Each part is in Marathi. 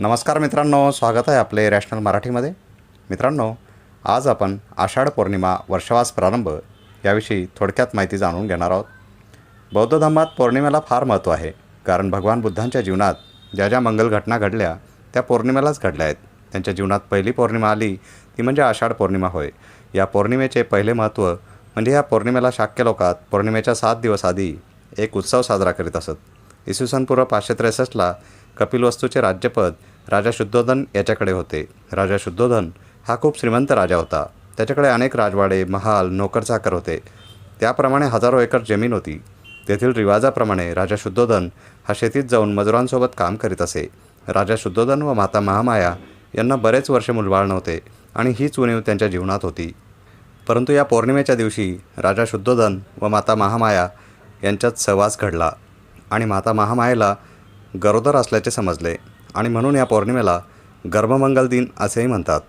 नमस्कार मित्रांनो स्वागत आहे आपले रॅशनल मराठीमध्ये. मित्रांनो आज आपण आषाढ पौर्णिमा वर्षवास प्रारंभ याविषयी थोडक्यात माहिती जाणून घेणार आहोत. बौद्ध धर्मात पौर्णिमेला फार महत्त्व आहे कारण भगवान बुद्धांच्या जीवनात ज्या ज्या मंगल घटना घडल्या त्या पौर्णिमेलाच घडल्या आहेत. त्यांच्या जीवनात पहिली पौर्णिमा आली ती म्हणजे आषाढ पौर्णिमा होय. या पौर्णिमेचे पहिले महत्त्व म्हणजे या पौर्णिमेला शाक्य लोकात पौर्णिमेच्या सात दिवस आधी एक उत्सव साजरा करीत असत. इसवी सन पूर्व पाचशे त्रेसष्टला कपिलवस्तूचे राज्यपद राजा शुद्धोधन याच्याकडे होते. राजा शुद्धोधन हा खूप श्रीमंत राजा होता. त्याच्याकडे अनेक राजवाडे महाल नोकरचाकर होते. त्याप्रमाणे हजारो एकर जमीन होती. तेथील रिवाजाप्रमाणे राजा शुद्धोधन हा शेतीत जाऊन मजुरांसोबत काम करीत असे. राजा शुद्धोधन व माता महामाया यांना बरेच वर्ष मुलबाळ नव्हते आणि हीच उणीव त्यांच्या जीवनात होती. परंतु या पौर्णिमेच्या दिवशी राजा शुद्धोधन व माता महामाया यांच्यात सहवास घडला आणि माता महामायेला गरोदर असल्याचे समजले आणि म्हणून या पौर्णिमेला गर्भमंगल दिन असेही म्हणतात.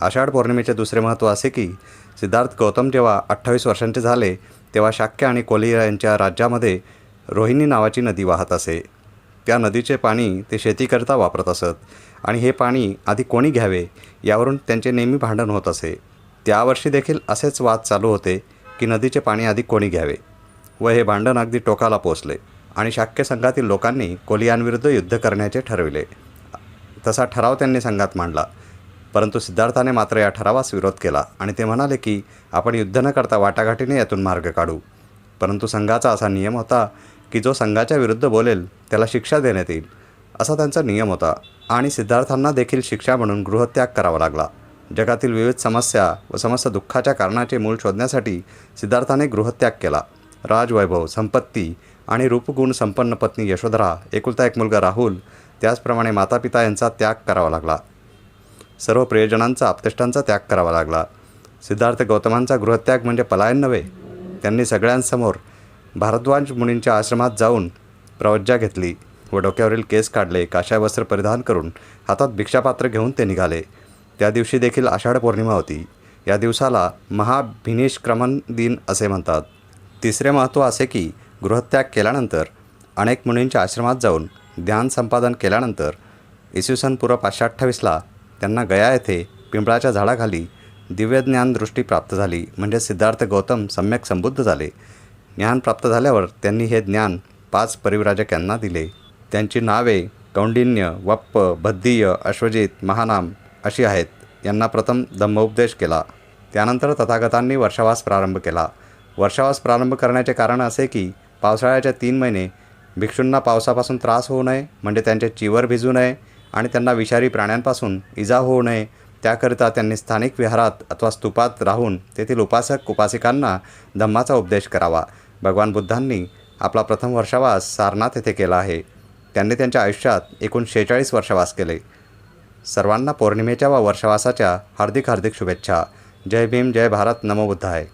आषाढ पौर्णिमेचे दुसरे महत्त्व असे की सिद्धार्थ गौतम जेव्हा अठ्ठावीस वर्षांचे झाले तेव्हा शाक्य आणि कोलिया यांच्या राज्यामध्ये रोहिणी नावाची नदी वाहत असे. त्या नदीचे पाणी ते शेतीकरिता वापरत असत आणि हे पाणी आधी कोणी घ्यावे यावरून त्यांचे नेहमी भांडण होत असे. त्यावर्षी देखील असेच वाद चालू होते की नदीचे पाणी आधी कोणी घ्यावे व हे भांडण अगदी टोकाला पोचले. आणि शाक्य संघातील लोकांनी कोलियांविरुद्ध युद्ध करण्याचे ठरविले. तसा ठराव त्यांनी संघात मांडला. परंतु सिद्धार्थाने मात्र या ठरावास विरोध केला आणि ते म्हणाले की आपण युद्ध न करता वाटाघाटीने यातून मार्ग काढू. परंतु संघाचा असा नियम होता की जो संघाच्या विरुद्ध बोलेल त्याला शिक्षा देण्यात येईल असा त्यांचा नियम होता. आणि सिद्धार्थांना देखील शिक्षा म्हणून गृहत्याग करावा लागला. जगातील विविध समस्या व समस्त दुःखाच्या कारणाचे मूळ शोधण्यासाठी सिद्धार्थाने गृहत्याग केला. राजवैभव संपत्ती आणि रूपगुण संपन्न पत्नी यशोधरा एकुलता एक मुलगा राहुल त्याचप्रमाणे मातापिता यांचा त्याग करावा लागला. सर्व प्रियजनांचा आपतेष्टांचा त्याग करावा लागला. सिद्धार्थ गौतमांचा गृहत्याग म्हणजे पलायन नव्हे. त्यांनी सगळ्यांसमोर भारद्वाज मुनींच्या आश्रमात जाऊन प्रवज्जा घेतली व डोक्यावरील केस काढले काशाय वस्त्र परिधान करून हातात भिक्षापात्र घेऊन ते निघाले. त्या दिवशी देखील आषाढ पौर्णिमा होती. या दिवसाला महाभिनिष्क्रमण दिन असे म्हणतात. तिसरे महत्त्व असे की गृहत्याग केल्यानंतर अनेक मुनींच्या आश्रमात जाऊन ध्यान संपादन केल्यानंतर इसवी सन पूर्व पाचशे अठ्ठावीसला त्यांना गया येथे पिंपळाच्या झाडाखाली दिव्य दृष्टी प्राप्त झाली. म्हणजे सिद्धार्थ गौतम सम्यक संबुद्ध झाले. ज्ञान प्राप्त झाल्यावर त्यांनी हे ज्ञान पाच परिव्राजक यांना दिले. त्यांची नावे कौंडिन्य वप्प बद्धीय अश्वजित महानाम अशी आहेत. यांना प्रथम धम्मोपदेश केला. त्यानंतर तथागतांनी वर्षावास प्रारंभ केला. वर्षावास प्रारंभ करण्याचे कारण असे की पावसाळ्याच्या तीन महिने भिक्षूंना पावसापासून त्रास होऊ नये म्हणजे त्यांचे चिवर भिजू नये आणि त्यांना विषारी प्राण्यांपासून इजा होऊ नये त्याकरिता त्यांनी स्थानिक विहारात अथवा स्तूपात राहून तेथील उपासक उपासिकांना धम्माचा उपदेश करावा. भगवान बुद्धांनी आपला प्रथम वर्षावास सारनाथ येथे केला आहे. त्यांनी त्यांच्या आयुष्यात एकूण शेहेचाळीस वर्षवास केले. सर्वांना पौर्णिमेच्या व वर्षवासाच्या हार्दिक हार्दिक शुभेच्छा. जय भीम जय भारत नमो बुद्धाय.